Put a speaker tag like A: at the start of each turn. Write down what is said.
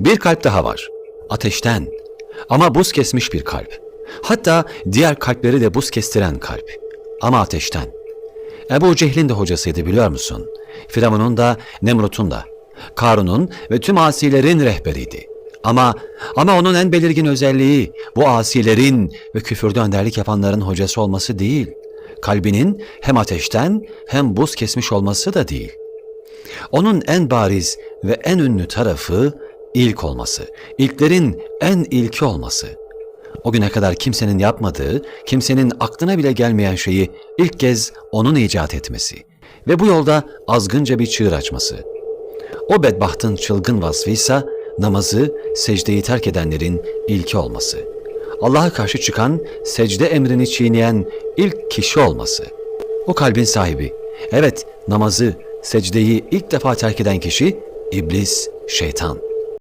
A: Bir kalp daha var. Ateşten. Ama buz kesmiş bir kalp. Hatta diğer kalpleri de buz kestiren kalp. Ama ateşten. Ebu Cehil'in de hocasıydı biliyor musun? Firavun'un da Nemrut'un da. Karun'un ve tüm asilerin rehberiydi. Ama ama onun en belirgin özelliği bu asilerin ve küfürde önderlik yapanların hocası olması değil. Kalbinin hem ateşten hem buz kesmiş olması da değil. Onun en bariz ve en ünlü tarafı ilk olması. İlklerin en ilki olması. O güne kadar kimsenin yapmadığı, kimsenin aklına bile gelmeyen şeyi ilk kez onun icat etmesi ve bu yolda azgınca bir çığır açması. O bedbahtın çılgın vasfıysa namazı, secdeyi terk edenlerin ilki olması. Allah'a karşı çıkan, secde emrini çiğneyen ilk kişi olması. O kalbin sahibi. Evet, namazı, secdeyi ilk defa terk eden kişi iblis, şeytan.